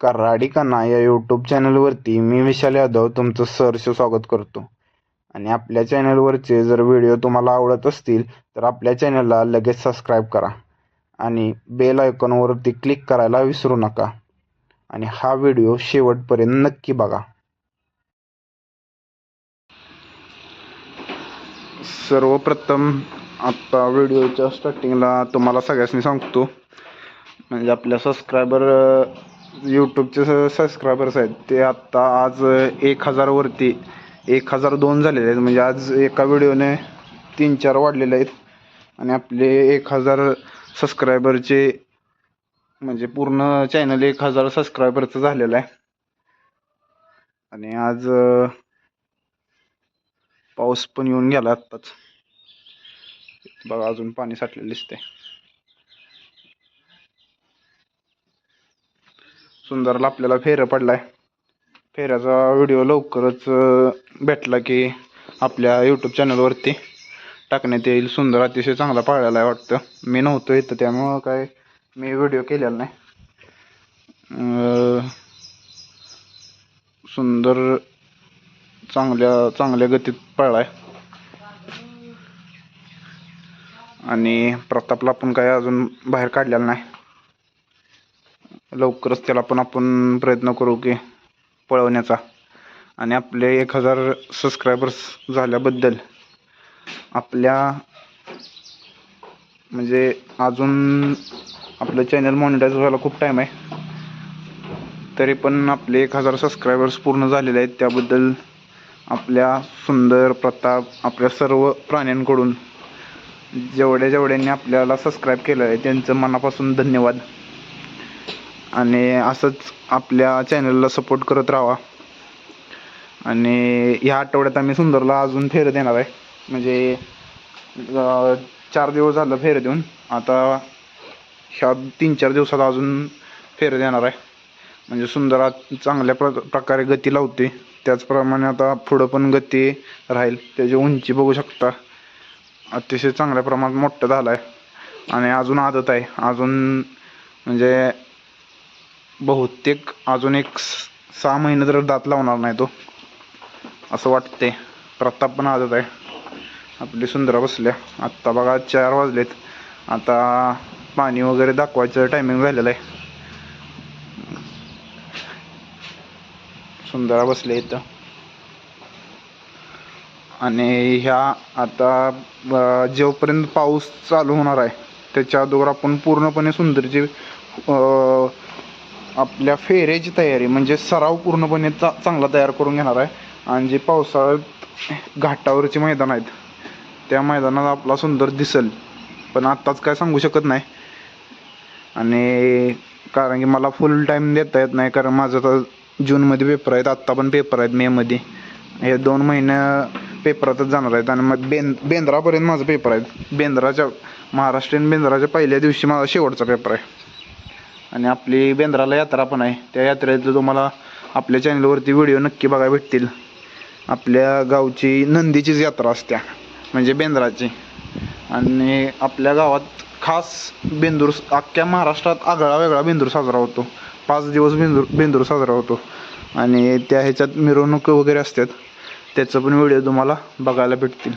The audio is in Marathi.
कराडी कना या यूट्यूब चॅनलवरती मी विशाल यादव तुमचं सहर्ष स्वागत करतो. आणि आपल्या चॅनलवरचे जर व्हिडिओ तुम्हाला आवडत असतील तर आपल्या चॅनलला लगेच सबस्क्राईब करा. आणि बेल आयकॉनवरती क्लिक करायला विसरू नका. आणि हा व्हिडिओ शेवटपर्यंत नक्की बघा. सर्वप्रथम आत्ता व्हिडिओच्या स्टार्टिंगला तुम्हाला सगळ्यांनी सांगतो. म्हणजे आपल्या सबस्क्रायबर यूट्यूबचे सबस्क्रायबर्स आहेत ते आत्ता आज एक हजारवरती एक हजार दोन झालेले आहेत. म्हणजे आज एका व्हिडिओने तीन चार वाढलेले आहेत. आणि आपले एक हजार सबस्क्रायबरचे म्हणजे पूर्ण चॅनल एक हजार सबस्क्रायबरचं झालेलं आहे. आणि आज पाऊस पण येऊन गेला आत्ताच. बघा अजून पाणी साठलेलं दिसतंय. सुंदरला आपल्याला फेरं पडलाय. फेऱ्याचा व्हिडिओ लवकरच भेटला की आपल्या यूट्यूब चॅनलवरती टाकण्यात येईल. सुंदर अतिशय चांगला पाळलेला आहे वाटतं. मी नव्हतो इथं त्यामुळं काय मी व्हिडिओ केलेला नाही. सुंदर चांगल्या चांगल्या गतीत पळलाय. आणि प्रतापला पण काय अजून बाहेर काढलेला नाही. लवकरच त्याला पण आपण प्रयत्न करू की पळवण्याचा. आणि आपले एक हजार सबस्क्रायबर्स झाल्याबद्दल आपल्या म्हणजे अजून आपलं चॅनल मॉनिटाईज व्हायला खूप टाईम आहे. तरी पण आपले एक हजार सबस्क्रायबर्स पूर्ण झालेले आहेत. त्याबद्दल आपल्या सुंदर प्रताप आपल्या सर्व प्राण्यांकडून जेवढ्या जेवढ्यांनी आपल्याला सबस्क्राईब केलं आहे त्यांचं मनापासून धन्यवाद. आणि असंच आपल्या चॅनलला सपोर्ट करत राहा. आणि ह्या आठवड्यात आम्ही सुंदरला अजून फेरं देणार आहे. म्हणजे चार दिवस झालं फेरं देऊन. आता ह्या तीन चार दिवसात अजून फेरं देणार आहे. म्हणजे सुंदर चांगल्या प्र प्रकारे गती लावते. त्याचप्रमाणे आता पुढं पण गती राहील. त्याची उंची बघू शकता. अतिशय चांगल्या प्रमाणात मोठं झालं आहे आणि अजून आदत आहे. अजून म्हणजे बहुतेक अजून एक स- सहा महिने तर दात लावणार नाही तो. असं वाटते प्रताप पण आजच आहे. आपली सुंदरा बसल्या. आत्ता बघा चार वाजलेत. आता पाणी वगैरे दाखवायचं टायमिंग झालेलं आहे. सुंदरा बसले इथं. आणि ह्या आता जेवपर्यंत पाऊस चालू होणार आहे त्याच्या अगोदर आपण पूर्णपणे सुंदरची आपल्या फेऱ्याची तयारी म्हणजे सराव पूर्णपणे चा चांगला तयार करून घेणार आहे. आणि जे पावसाळ्यात घाटावरचे मैदान आहेत त्या मैदानात आपला सुंदर दिसेल. पण आत्ताच काय सांगू शकत नाही. आणि कारण की मला फुल टाईम देता येत नाही कारण माझं तर जूनमध्ये पेपर आहेत आत्ता पण पेपर आहेत मेमध्ये. हे दोन महिने पेपरातच जाणार आहेत. आणि मग बें बेंद्रापर्यंत माझं पेपर आहेत. बेंद्राच्या महाराष्ट्रीयन बेंद्राच्या पहिल्या दिवशी माझा शेवटचा पेपर आहे. आणि आपली बेंद्राला यात्रा पण आहे. त्या यात्रेतलं तुम्हाला आपल्या चॅनलवरती व्हिडिओ नक्की बघायला भेटतील. आपल्या गावची नंदीचीच यात्रा असत्या म्हणजे बेंद्राची. आणि आपल्या गावात खास बेंदूर अख्ख्या महाराष्ट्रात आगळा वेगळा बेंदूर साजरा होतो. पाच दिवस बेंदूर बेंदूर साजरा होतो. आणि त्या ह्याच्यात मिरवणूक वगैरे असतात. त्याचं पण व्हिडिओ तुम्हाला बघायला भेटतील.